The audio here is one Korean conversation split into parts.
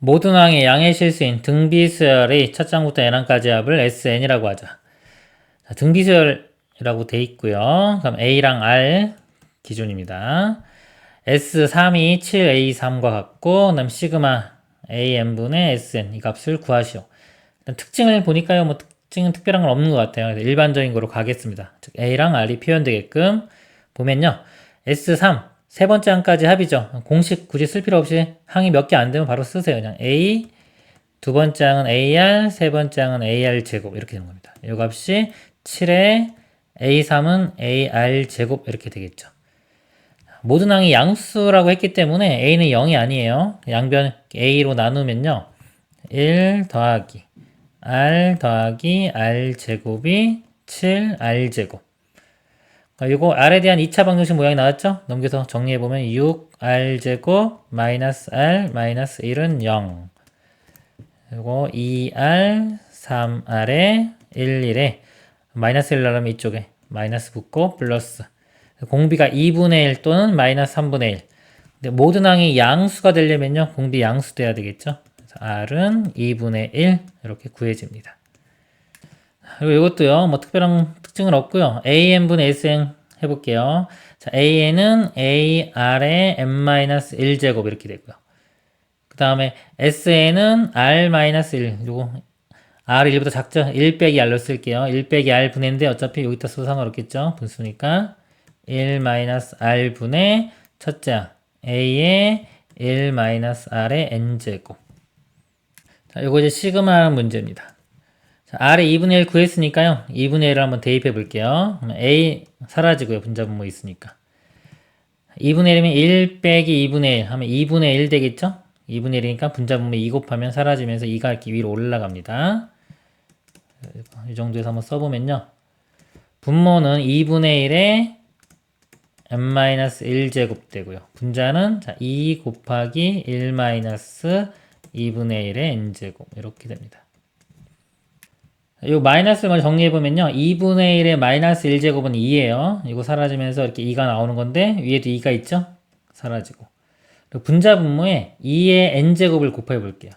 모든 항의 양의 실수인 등비수열의 첫 장부터 n항까지 합을 SN이라고 하자. 자, 등비수열이라고 돼 있고요. 그럼 A랑 R 기준입니다. S3이 7A3과 같고, 그 다음 시그마 AN분의 SN 이 값을 구하시오. 일단 특징을 보니까요, 뭐 특징은 특별한 건 없는 것 같아요. 그래서 일반적인 거로 가겠습니다. 즉 A랑 R이 표현되게끔 보면요. S3 세 번째 항까지 합이죠. 공식 굳이 쓸 필요 없이 항이 몇 개 안 되면 바로 쓰세요. 그냥 A 두 번째 항은 AR, 세 번째 항은 AR 제곱 이렇게 되는 겁니다. 이 값이 7에 A3은 AR 제곱 이렇게 되겠죠. 모든 항이 양수라고 했기 때문에 A는 0이 아니에요. 양변 A로 나누면요. 1 더하기 R 더하기 R 제곱이 7R 제곱. 이거 R에 대한 2차 방정식 모양이 나왔죠? 넘겨서 정리해보면 6R 제곱 마이너스 R 마이너스 1은 0. 그리고 2R 3R에 1, 1에 마이너스 1 나르면 이쪽에 마이너스 붙고 플러스 공비가 2분의 1 또는 마이너스 3분의 1. 근데 모든 항이 양수가 되려면요. 공비 양수 돼야 되겠죠. 그래서 R은 2분의 1 이렇게 구해집니다. 그리고 이것도요. 뭐 특별한 특징은 없고요. AN분의 SN 해볼게요. 자, AN은 AR의 n-1제곱 이렇게 되고요. 그 다음에 SN은 R-1 요거 R 1보다 작죠? 1 빼기 R로 쓸게요. 1 빼기 R 분해인데 어차피 여기다 써도 상관없겠죠? 분수니까 1 마이너스 R 분의 첫째 항 A의 1 마이너스 R의 N제곱 자, 요거 이제 시그마 문제입니다. 자, R의 2분의 1 구했으니까요. 2분의 1을 한번 대입해 볼게요. A 사라지고요. 분자분모 있으니까. 2분의 1이면 1 빼기 2분의 1 하면 2분의 1 되겠죠? 2분의 1이니까 분자분모 2 곱하면 사라지면서 2가 이렇게 위로 올라갑니다. 이 정도에서 한번 써보면요. 분모는 2분의 1에 n-1제곱 되고요. 분자는 자, 2 곱하기 1 2분의 1의 n제곱 이렇게 됩니다. 이 마이너스를 정리해보면요. 2분의 1의 마이너스 1제곱은 2예요. 이거 사라지면서 이렇게 2가 나오는 건데 위에도 2가 있죠? 사라지고. 분자 분모에 2의 n제곱을 곱해 볼게요.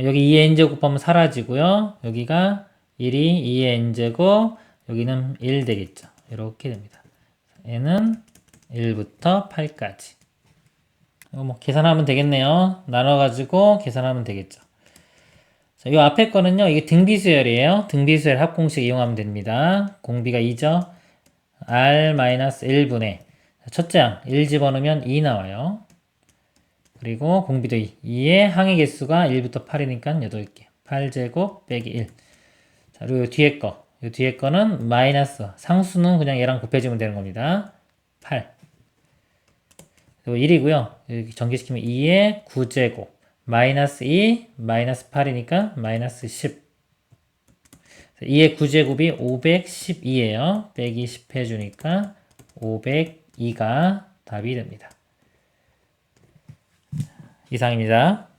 여기 2의 n제곱 곱하면 사라지고요. 여기가 1이 2의 n제곱, 여기는 1 되겠죠. 이렇게 됩니다. n은 1부터 8까지. 이거 뭐 계산하면 되겠네요. 나눠가지고 계산하면 되겠죠. 자, 이 앞에 거는요, 이게 등비수열이에요. 등비수열 합공식 이용하면 됩니다. 공비가 2죠. R-1분의 첫째 항, 1 집어넣으면 2 나와요. 그리고 공비도 2. 2의 항의 개수가 1부터 8이니까 8개. 8제곱 빼기 1. 자, 그리고 뒤에 거. 이 뒤에 거는 마이너스. 상수는 그냥 얘랑 곱해주면 되는 겁니다. 8. 그리고 1이고요. 여기 전개시키면 2의 9제곱. 마이너스 2, 마이너스 8이니까 마이너스 10. 2의 9제곱이 512예요. 빼기 10 해주니까 502가 답이 됩니다. 이상입니다.